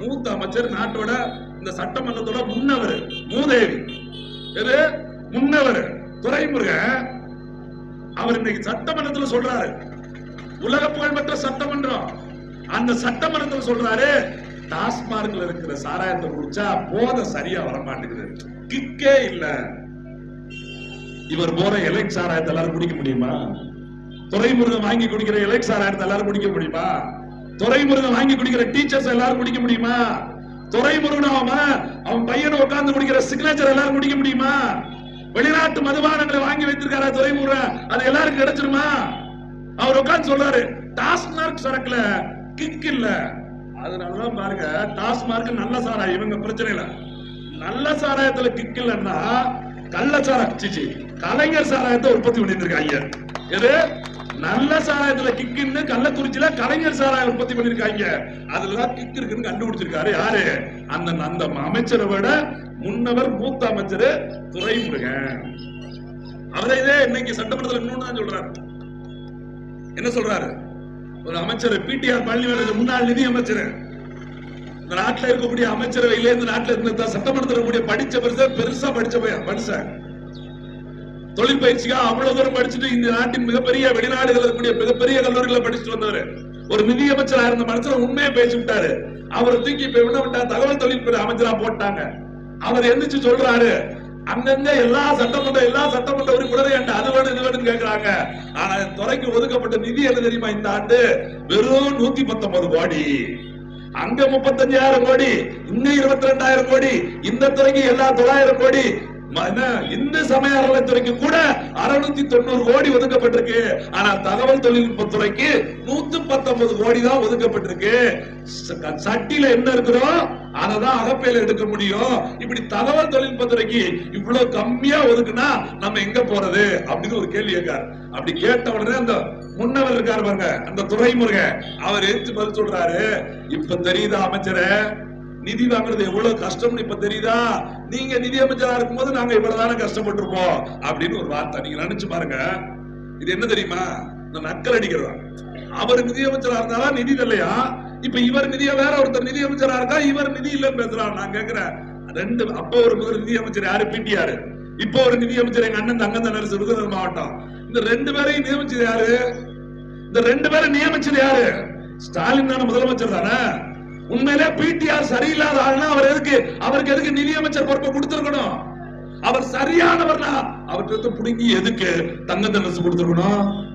மூத்த அமைச்சர் நாட்டோட இந்த சட்டமன்றத்தோட முன்னவர் மூதேவி. எது? முன்னவர். துரைமுருகன். அவர் இன்னைக்கு சட்டமன்றத்துல சொல்றாரு. உலக புகழ்பெற்ற சட்டமன்றம். அந்த சட்டமன்றத்துல சொல்றாரு டாஸ்மார்க்ல இருக்கிற சாராயத்தை குடிச்சா போத சரியா வர மாட்டேங்குது கிக்கே இல்ல. இவர் போற எலெக்ட் சாராயத்தை எல்லாரும் குடிக்க முடியுமா? துறைமுருகன் வாங்கி குடிக்கிற எலெக்ட் சாராயத்தை எல்லாரும் குடிக்க முடியுமா? துறைமுருகன் வாங்கி குடிக்கிற டீச்சர்ஸ் எல்லாரும் குடிக்க முடியுமா? துறைமுருகன் அவன் அவன் பையனை உட்கார்ந்து குடிக்கிற சிக்னேச்சர் எல்லாரும் குடிக்க முடியுமா? வெளிநாட்டு மதுபானங்களை வாங்கி வைத்திருக்காரா துறைமுருகன் அது எல்லாருக்கும் கிடைச்சிருமா? அவர் உட்கார்ந்து சொல்றாரு டாஸ்மார்க் சரக்குல கிக் இல்ல. அதனாலதான் பாருங்க டாஸ்மார்க் நல்ல சாராயம் இவங்க பிரச்சனை இல்ல நல்ல சாராயத்துல கிக் இல்லன்னா கள்ள சாராயம் சிச்சி கலைஞர் சாராயத்தை உற்பத்தி பண்ணிருக்காங்க எது? நல்ல சாராயத்துல கிக்குன்னு கள்ளக்குறிச்சியில கலைஞர் சாராயம் உற்பத்தி பண்ணிருக்காங்க அதுலதான் கிக் இருக்குன்னு கண்டுபிடிச்சிருக்காரு யாரு? அந்த அந்த அமைச்சரை விட முன்னவர் மூத்த அமைச்சர் துரைமுருகன். அவரை இதே இன்னைக்கு சட்டமன்றத்தில் இன்னொன்னு சொல்றாரு. என்ன சொல்றாரு? ஒரு அமைச்சர் பிடிஆர் பழனிவேலுக்கு முன்னாள் நிதி அமைச்சர். இந்த நாட்டுல இருக்கக்கூடிய அமைச்சரவையில இந்த நாட்டுல இருந்த சட்டமன்றத்தில் இருக்கக்கூடிய படிச்ச பெருசா பெருசா படிச்ச பையன் மனுஷன் தொழிற்பயிற்சியா? அவ்வளவு தூரம் படிச்சுட்டு இந்த நாட்டின் மிகப்பெரிய வெளிநாடுகள் இருக்கக்கூடிய மிகப்பெரிய கல்லூரிகளை படிச்சுட்டு வந்தவர் ஒரு நிதியமைச்சரா இருந்த மனுஷன் உண்மையை பேசி விட்டாரு. அவர் தூக்கி இப்ப என்ன விட்டா தகவல் தொழில்நுட்ப அமைச்சரா போட்டாங்க. அவர் எந்திரிச்சு சொல்றாரு அங்கங்க எல்லா சட்டமன்ற எல்லா சட்டமன்ற உறுப்பினரும் என்கிட்ட அது வேணும் இது வேணும்னு கேக்குறாங்க. ஆனா துறைக்கு ஒதுக்கப்பட்ட நிதி என்ன தெரியுமா இந்த ஆண்டு? வெறும் நூத்தி பத்தொன்பது கோடி. அங்க முப்பத்தஞ்சாயிரம் கோடி இங்க இருபத்தி ரெண்டாயிரம் கோடி இந்த துறைக்கு எல்லா தொள்ளாயிரம் கோடி இந்து சமய அறநிலைத்துறைக்கு கூட அறுநூத்தி தொண்ணூறு கோடி ஒதுக்கப்பட்டிருக்கு. ஆனா தகவல் தொழில்நுட்ப துறைக்கு நூத்தி பத்தொன்பது கோடி தான் ஒதுக்கப்பட்டிருக்கு. ச- சட்டியில என்ன இருக்கிறோம் அததான் அகப்பையில எடுக்க முடியும். இப்படி தகவல் தொழில்நுட்ப துறைக்கு இவ்வளவு கம்மியா ஒதுக்குனா நம்ம எங்க போறது அப்படின்னு ஒரு கேள்வி கேட்கார் அப்படி கேட்ட உடனே அந்த முன்னவர் இருக்காரு பாருங்க அந்த துறைமுருகன் அவர் எடுத்து பதில் சொல்றாரு. இப்ப தெரியுதா அமைச்சரே? நிதி வாங்குறது எவ்வளவு கஷ்டம்னு இப்ப தெரியுதா? நீங்க நிதி அமைச்சரா இருக்கும்போது நாங்க இவ்வளவுதானே கஷ்டப்பட்டிருப்போம் அப்படின்னு ஒரு வார்த்தை. நீங்க நினைச்சு பாருங்க. இது என்ன தெரியுமா? இந்த நக்கல் அடிக்கிறதா? அவர் நிதி அமைச்சரா இருந்தாலும் நிதி இல்லையா? இப்ப இவர் நிதியா வேற ஒருத்தர் நிதி அமைச்சரா இருக்கா? இவர் நிதி இல்லைன்னு பேசுறாரு. நான் கேக்குறேன். ரெண்டு அப்ப ஒரு முதல் நிதி அமைச்சர் யாரு? பிடிஆர் இப்போ ஒரு நிதி அமைச்சர் எங்க அண்ணன் தங்கம் நரசு விருதுநகர் மாவட்டம். இந்த ரெண்டு பேரையும் நியமிச்சது யாரு? இந்த ரெண்டு பேரை நியமிச்சது யாரு? ஸ்டாலின் தானே முதலமைச்சர் தானே? உண்மையிலே பிடிஆர் சரியில்லாத ஆள்னா அவர் எதுக்கு? அவருக்கு எதுக்கு நிதியமைச்சர் பொறுப்பை கொடுத்துருக்கணும்? அவர் சரியானவர்னா அவர்கிட்ட புடுங்கி எதுக்கு தங்க தண்டசு கொடுத்துருக்கணும்?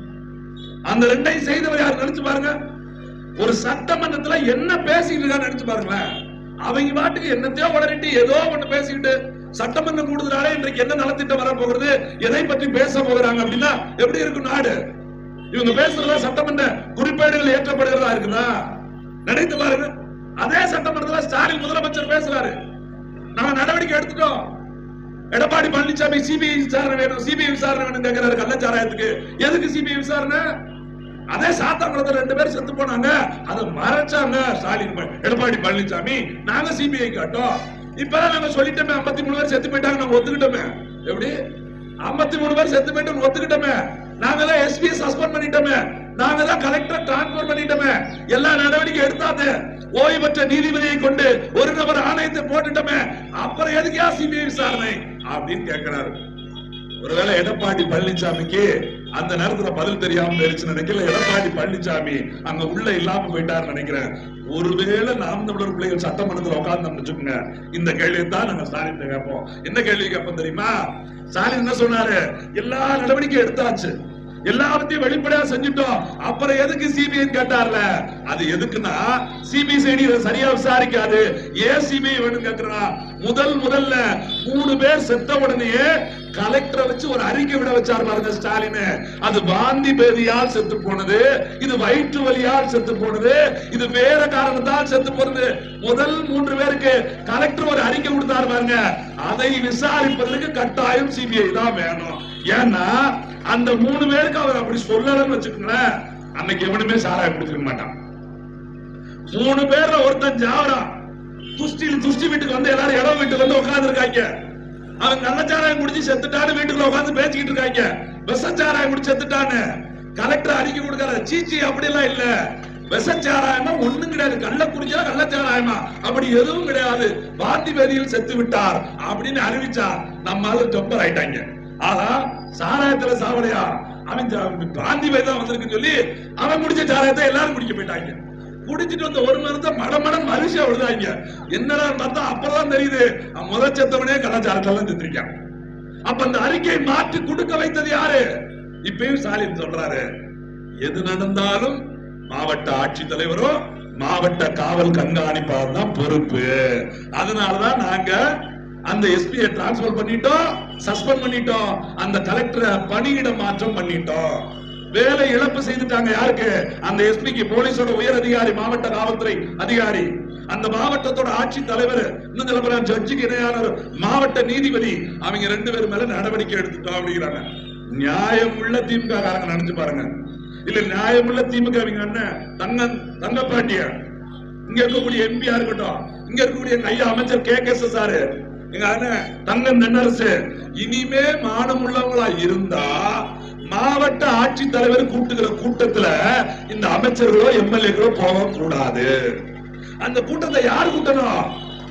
அந்த ரெண்டையும் செய்தவர் யார் நினைச்சு பாருங்க. ஒரு சட்டமன்றத்துல என்ன பேசிட்டு இருக்கான்னு நினைச்சு பாருங்களேன். அவங்க பாட்டுக்கு என்னத்தையோ உடனிட்டு ஏதோ ஒண்ணு பேசிக்கிட்டு சட்டமன்றம் கூடுதலாலே இன்றைக்கு என்ன நலத்திட்டம் வர போகிறது எதை பற்றி பேச போகிறாங்க அப்படின்னா எப்படி இருக்கும் நாடு? இவங்க பேசுறதா சட்டமன்ற குறிப்பேடுகள் ஏற்றப்படுகிறதா இருக்குதா? நினைத்து பாருங்க. அதே சட்டமன்றத்தில் ஸ்டாலின் முதலமைச்சர் பேசுறாரு. நாங்க நடவடிக்கை எடுத்துட்டோம். எடப்பாடி பழனிசாமி சிபிஐ விசாரணை வேணும் சிபிஐ விசாரணை வேணும் கேட்கிறாரு கள்ளச்சாராயத்துக்கு. எதுக்கு சிபிஐ விசாரணை? அதே சாத்தாங்குளத்துல ரெண்டு பேரும் செத்து போனாங்க. அதை மறைச்சாங்க ஸ்டாலின் எடப்பாடி பழனிசாமி. நாங்க சிபிஐ காட்டோம். இப்பதான் நாங்க சொல்லிட்டோமே 53 மூணு பேர் செத்து போயிட்டாங்க நாங்க ஒத்துக்கிட்டோமே. எப்படி? 53 மூணு பேர் செத்து போயிட்டு ஒத்துக்கிட்டோமே. நாங்க தான் எஸ்பி சஸ்பெண்ட் பண்ணிட்டோமே. நாங்க தான் கலெக்டர் டிரான்ஸ்பர் பண்ணிட்டோமே. எல்லா நடவடிக்கை எடுத்தாது ஓய்வு பெற்ற நீதிபதியை கொண்டு ஒரு நபர் ஆணையத்தை போட்டுட்டோமே. அப்புறம் எதுக்கா சிபிஐ விசாரணை? அப்படின்னு கேட்கிறாரு ஒருவேளை எடப்பாடி பழனிசாமிக்கு அந்த நேரத்துல பதில் தெரியாம போயிருச்சு நினைக்கல. எடப்பாடி பழனிசாமி அங்க உள்ள இல்லாம போயிட்டாரு நினைக்கிறேன். ஒருவேளை நாம் தமிழர் பிள்ளைகள் சட்டமன்றத்துல உட்கார்ந்து வச்சுக்கோங்க. இந்த கேள்வியை தான் நாங்க ஸ்டாலின் கேட்போம். என்ன கேள்வி கேட்போம் தெரியுமா? ஸ்டாலின் என்ன சொன்னாரு? எல்லா நடவடிக்கையும் எடுத்தாச்சு. எல்லாத்தையும் வெளிப்படையா செஞ்சுட்டோம். அப்புறம் எதுக்கு சிபிஐ கேட்டார்ல? அது எதுக்குன்னா சிபிசிஐடி சரியா விசாரிக்காது. ஏன் சிபிஐ வேணும் கேட்கிறா முதல் முதல்ல மூணு பேர் செத்த உடனேயே கலெக்டரை வச்சு ஒரு அறிக்கை விட வச்சார் பாருங்க ஸ்டாலின். அது வாந்தி பேதியால் செத்து போனது இது வயிற்று வலியால் செத்து போனது இது வேற காரணத்தால் செத்து போனது. முதல் மூன்று பேருக்கு கலெக்டர் ஒரு அறிக்கை கொடுத்தாரு பாருங்க. அதை விசாரிப்பதற்கு கட்டாயம் சிபிஐ தான் வேணும். ஏன்னா அந்த மூணு பேருக்கு அவர் அப்படி சொல்லலன்னு வச்சுக்கோங்களேன் அன்னைக்கு எவனுமே சாராயம் குடிச்சிருக்க மாட்டான். மூணு பேர்ல ஒருத்தன் ஜாவரான் துஷ்டியில் துஷ்டி வீட்டுக்கு வந்து எல்லாரும் இடம் வீட்டுக்கு வந்து உட்கார்ந்து இருக்காங்க அவன் கள்ளச்சாராயம் குடிச்சு செத்துட்டான்னு வீட்டுக்குள்ள உட்காந்து பேசிக்கிட்டு இருக்காங்க. விஷச்சாராயம் குடிச்சு செத்துட்டான்னு கலெக்டர் அறிக்கை கொடுக்கற சீச்சி அப்படி எல்லாம் இல்ல. விஷச்சாராயமா ஒண்ணும் கிடையாது. கள்ள குடிச்சா கள்ளச்சாராயமா. அப்படி எதுவும் கிடையாது. வாந்தி வேதியில் செத்து விட்டார் அப்படின்னு அறிவிச்சா நம்ம ஆளு ஆயிட்டாங்க. ஆனா சாராயத்துல சாவலையா அவன் பிராந்தி தான் வந்திருக்குன்னு சொல்லி அவன் குடிச்ச சாராயத்தை எல்லாரும் குடிக்க போயிட்டாங்க. குடிச்சிட்டு வந்த ஒரு மரத்தை மடமடம் மனுஷா விழுதாங்க என்னடா பார்த்தா அப்பதான் தெரியுது முதல் செத்தவனே கலாச்சாரத்தெல்லாம் செத்துருக்கான். அப்ப அந்த அறிக்கையை மாற்றி கொடுக்க வைத்தது யாரு? இப்பயும் ஸ்டாலின் சொல்றாரு. எது நடந்தாலும் மாவட்ட ஆட்சித்தலைவரோ மாவட்ட காவல் கண்காணிப்பாளர் தான் பொறுப்பு. அதனாலதான் நாங்க அந்த எஸ்பியை டிரான்ஸ்பர் பண்ணிட்டோம். சஸ்பெண்ட் பண்ணிட்டோம். அந்த கலெக்டரை பணியிட மாற்றம் பண்ணிட்டோம். வேலை இழப்பு செய்துட்டாங்க யாருக்கு? அந்த எஸ்பிக்கு போலீஸோட உயர் அதிகாரி மாவட்ட காவல்துறை அதிகாரி. அந்த மாவட்டத்தோட ஆட்சி தலைவர் இன்னும் சொல்ல போனா ஜட்ஜுக்கு இணையான மாவட்ட நீதிபதி. அவங்க ரெண்டு பேரும் மேல நடவடிக்கை எடுத்துட்டோம் அப்படிங்கிறாங்க. நியாயம் உள்ள திமுக காரங்க நினைச்சு பாருங்க. இல்ல நியாயம் உள்ள திமுக அவங்க அண்ணன் தங்க தங்கப்பாண்டிய இங்க இருக்கக்கூடிய எம்பியா இருக்கட்டும். இங்க இருக்கக்கூடிய எங்க ஐயா அமைச்சர் கே கே சாரு எங்க தென்னரசு இனிமே மானம் உள்ளவங்களா இருந்தா மாவட்ட ஆட்சித்தலைவர் கூட்டுகிற கூட்டத்துல இந்த அமைச்சர்களோ எம்எல்ஏக்களோ போக கூடாது. அந்த கூட்டத்தை யார் கூட்டணும்?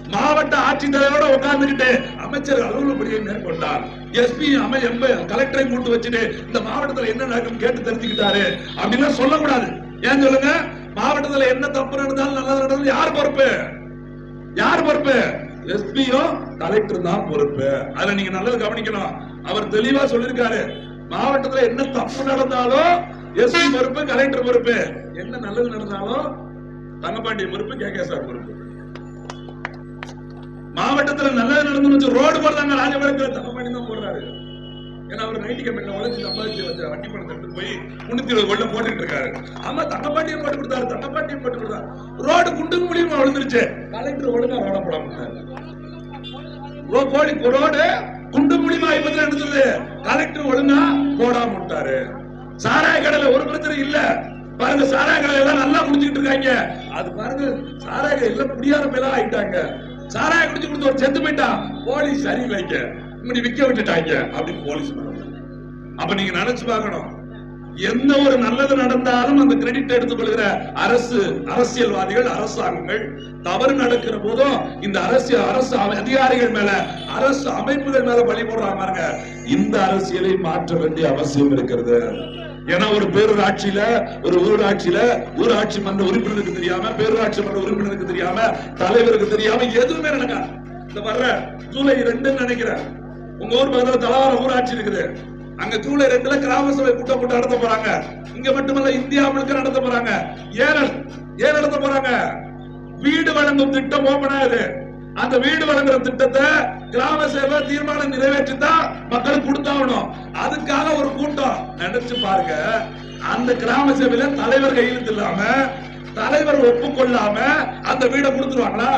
மாவட்ட ஆட்சித்தலைவரோட உட்கார்ந்துகிட்டு அமைச்சர் அலுவலப்படியை மேற்கொண்டார். எஸ்பி அமை எம்ப கலெக்டரை கூட்டு வச்சுட்டு இந்த மாவட்டத்துல என்ன நடக்கும் கேட்டு தெரிஞ்சுக்கிட்டாரு. அப்படின்லாம் சொல்லக்கூடாது. ஏன் சொல்லுங்க? மாவட்டத்துல என்ன தப்பு நடந்தாலும் நல்லது நடந்தாலும் யார் பொறுப்பு? யார் பொறுப்பு? எஸ்பியும் கலெக்டர் தான் பொறுப்பு. அதுல நீங்க நல்லது கவனிக்கணும். அவர் தெளிவா சொல்லியிருக்காரு. மாவட்டத்துல என்ன தப்பு நடந்தாலும் எஸ்பி பொறுப்பு கலெக்டர் பொறுப்பு. என்ன நல்லது நடந்தாலும் தங்கப்பாண்டிய பொறுப்பு கே கே சார் பொறுப்பு. மாவட்டத்துல நல்லது நடந்து ரோடு போடுறாங்க ராஜபாளையத்துல தங்கப்பாண்டி தான் போடுறாரு. ஏன்னா அவர் நைட்டு கம்பெனில உழைச்சு சம்பாதிச்சு வச்ச வட்டி பணத்தை எடுத்து போய் முன்னூத்தி இருபது கோடில போட்டுட்டு இருக்காரு. ஆமா தங்கப்பாட்டியம் போட்டு கொடுத்தாரு தங்கப்பாட்டியம் போட்டு கொடுத்தாரு. ரோடு குண்டுக்கு முடியுமா விழுந்துருச்சு. கலெக்டர் ஒழுங்கா ரோட போட மாட்டாரு ரோ கோடி ரோடு குண்டு மூலியமா ஐம்பத்தி நடந்தது கலெக்டர் ஒழுங்கா போடாம விட்டாரு சாராய கடையில ஒரு பிரச்சனை இல்ல. பாருங்க சாராய கடை எல்லாம் நல்லா குடிச்சிட்டு இருக்காங்க. அது பாருங்க சாராய கடை எல்லாம் குடியார மேல ஆயிட்டாங்க. சாராய குடிச்சு கொடுத்து ஒரு செத்து போயிட்டான் போலீஸ் சரியில்லைங்க இப்படி விக்க விட்டுட்டாங்க அப்படின்னு போலீஸ் அப்ப நீங்க நினைச்சு பார்க்கணும். எந்த ஒரு நல்லது நடந்தா கிரெடிட் எடுத்துக்கொள்கிற அரசு அரசியல்வாதிகள் அரசாங்கங்கள் தவறு நடக்கிற போதும் இந்த அரசியல் அரசு அதிகாரிகள் மேல அரசு அமைப்புகள் மேல பழி போடுறாங்க பாருங்க. இந்த அரசியலை மாற்ற வேண்டிய அவசியம் இருக்கிறது. ஏன்னா ஒரு பேரூராட்சியில ஒரு ஊராட்சியில ஊராட்சி மன்ற உறுப்பினருக்கு தெரியாம பேரூராட்சி மன்ற உறுப்பினருக்கு தெரியாம தலைவருக்கு தெரியாம எதுவுமே நடக்காது. இந்த வர்ற ஜூலை ரெண்டுன்னு நினைக்கிறேன். உங்க ஊர் பக்கத்துல தலவார ஊராட்சி இருக்குது. அங்க ஜூலை ரெண்டுல கிராம சபை கூட்டம் கூட்டம் நடத்த போறாங்க. இங்க மட்டுமல்ல இந்தியா முழுக்க நடத்த போறாங்க. ஏன் ஏன் நடத்த போறாங்க? வீடு வழங்கும் திட்டம் ஓபன் ஆகுது. அந்த வீடு வழங்குற திட்டத்தை கிராம சேவை தீர்மானம் நிறைவேற்றி தான் மக்களுக்கு கொடுத்தாகணும். அதுக்காக ஒரு கூட்டம். நினைச்சு பாருங்க. அந்த கிராம சேவையில தலைவர் கையெழுத்து இல்லாம தலைவர் ஒப்புக்கொள்ளாம அந்த வீடை கொடுத்துருவாங்களா?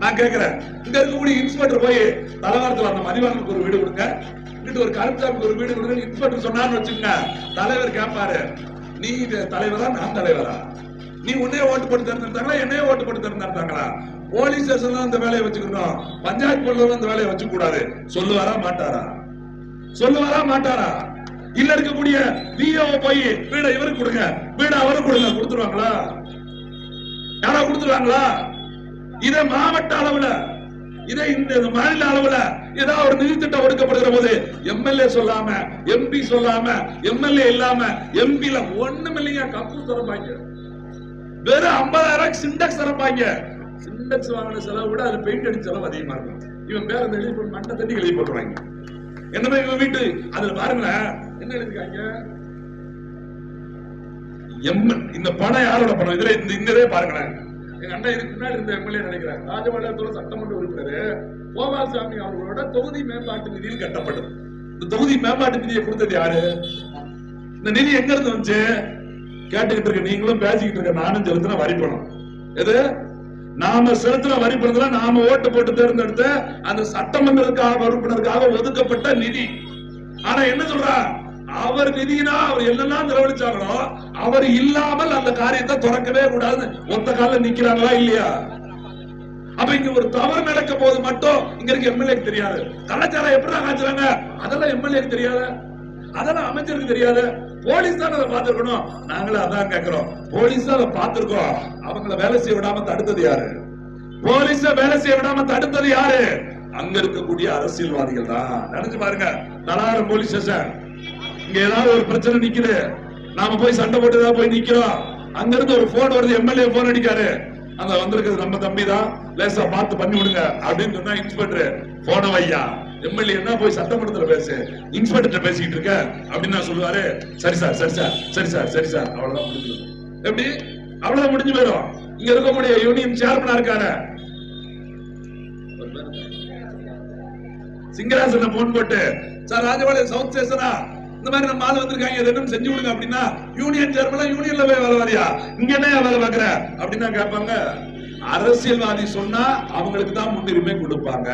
நான் கேக்குறேன். இங்க இருக்கக்கூடிய இன்ஸ்பெக்டர் போய் தலைவரத்துல அந்த மதிவானுக்கு ஒரு வீடு கொடுங்க. இங்கிட்டு ஒரு கருப்சாமிக்கு ஒரு வீடு கொடுங்க இன்ஸ்பெக்டர் சொன்னான்னு வச்சுக்கோங்க. தலைவர் கேட்பாரு நீ தலைவரா நான் தலைவரா? நீ உன்னே ஓட்டு போட்டு திறந்திருந்தாங்களா என்னைய ஓட்டு போட்டு திறந்திருந்தாங்களா போலீஸ் ஸ்டேஷன்ல அந்த வேலையை வச்சுக்கணும். பஞ்சாயத்து பொருளும் அந்த வேலையை வச்சுக்க கூடாது சொல்லுவாரா மாட்டாரா? சொல்லுவாரா மாட்டாரா? இல்ல இருக்கக்கூடிய விஓ போய் வீடை இவருக்கு கொடுங்க. வீட அவருக்கு கொடுங்க. கொடுத்துருவாங்களா? யாரா கொடுத்துருவாங்களா? இதை மாவட்ட அளவுல இதை இந்த மாநில அளவுல ஏதாவது ஒரு நிதி திட்டம் ஒடுக்கப்படுகிற போது எம்எல்ஏ சொல்லாம எம்பி சொல்லாம எம்எல்ஏ இல்லாம எம்பில ஒண்ணும் இல்லைங்க கப்பூர் திறப்பாங்க. வெறும் ஐம்பதாயிரம் சிண்டெக்ஸ் திறப்பாங்க. சிண்டெக்ஸ் வாங்கின செலவு விட அது பெயிண்ட் அடிச்ச செலவு அதிகமா இருக்கும். இவன் பேர் எழுதி போட்டு மண்டை தண்ணி எழுதி போட்டுருவாங்க. என்னமே இவன் வீட்டு அதுல பாருங்களேன் என்ன எழுதிருக்காங்க எம் இந்த பணம் யாரோட பணம்? இதுல இந்த இதே பாருங்களேன். எங்க அண்ணன் இதுக்கு முன்னாடி இருந்த எம்எல்ஏ நினைக்கிறாங்க ராஜபாளையத்தோட சட்டமன்ற உறுப்பினர் கோபால்சாமி அவர்களோட தொகுதி மேம்பாட்டு நிதியில் கட்டப்பட்டது. இந்த தொகுதி மேம்பாட்டு நிதியை கொடுத்தது யாரு? இந்த நிதி எங்க இருந்து வந்துச்சு? கேட்டுக்கிட்டு இருக்க நீங்களும் பேசிக்கிட்டு இருக்க நானும் செலுத்தின வரி பணம். எது? நாம செலுத்தின வரி பணத்துல நாம ஓட்டு போட்டு தேர்ந்தெடுத்த அந்த சட்டமன்றத்துக்காக உறுப்பினருக்காக ஒதுக்கப்பட்ட நிதி. ஆனா என்ன சொல்றான்? அவர் நிதினா அவர் என்னெல்லாம் செலவழிச்சாங்களோ அவர் இல்லாமல் அந்த காரியத்தை திறக்கவே கூடாது ஒத்த கால நிக்கிறாங்களா இல்லையா? அப்ப இங்க ஒரு தவறு நடக்க போது மட்டும் இங்க இருக்க எம்எல்ஏ தெரியாது. கலாச்சாரம் எப்படி காய்ச்சறாங்க அதெல்லாம் எம்எல்ஏ தெரியாது? அதெல்லாம் அமைச்சருக்கு தெரியாது? போலீஸ் தான் அதை பார்த்திருக்கணும். நாங்களும் அதான் கேட்கிறோம் போலீஸ் தான் அதை பார்த்திருக்கோம். அவங்கள வேலை செய்ய விடாம தடுத்தது யாரு? போலீஸ வேலை செய்ய விடாம தடுத்தது யாரு? அங்க இருக்கக்கூடிய அரசியல்வாதிகள் தான். நினைச்சு பாருங்க. Nalaram police station. இங்க ஏதாவது ஒரு பிரச்சனை நிக்குது நாம போய் சண்டை போட்டுதான் போய் நிக்கிறோம். அங்க இருந்து ஒரு போன் வருது எம்எல்ஏ போன் அடிக்காரு. அந்த வந்திருக்கிறது நம்ம தம்பி தான் லேசா பார்த்து பண்ணி விடுங்க அப்படின்னு சொன்னா இன்ஸ்பெக்டர் போன வையா? எம்எல்ஏ என்ன போய் சட்டமன்றத்துல பேசு? இன்ஸ்பெக்டர் பேசிக்கிட்டு இருக்க அப்படின்னு நான் சொல்லுவாரு. சரி சார் சரி சார் சரி சார் சரி சார் அவ்வளவுதான் முடிஞ்சு எப்படி? அவ்வளவுதான் முடிஞ்சு போயிடும். இங்க இருக்கக்கூடிய யூனியன் சேர்மனா இருக்காரு. சிங்கராசன போன் போட்டு சார் ராஜபாளையம் சவுத் ஸ்டேஷனா இந்த மாதிரி நம்ம ஆள் வந்திருக்காங்க எதுவும் செஞ்சு விடுங்க அப்படின்னா யூனியன் சேர்மனா யூனியன்ல போய் வேலை வரியா இங்க என்ன வேலை பாக்குற அப்படின்னா கேட்பாங்க அரசியல்வாதி சொன்னா அவங்களுக்கு தான் முன்னுரிமை கொடுப்பாங்க.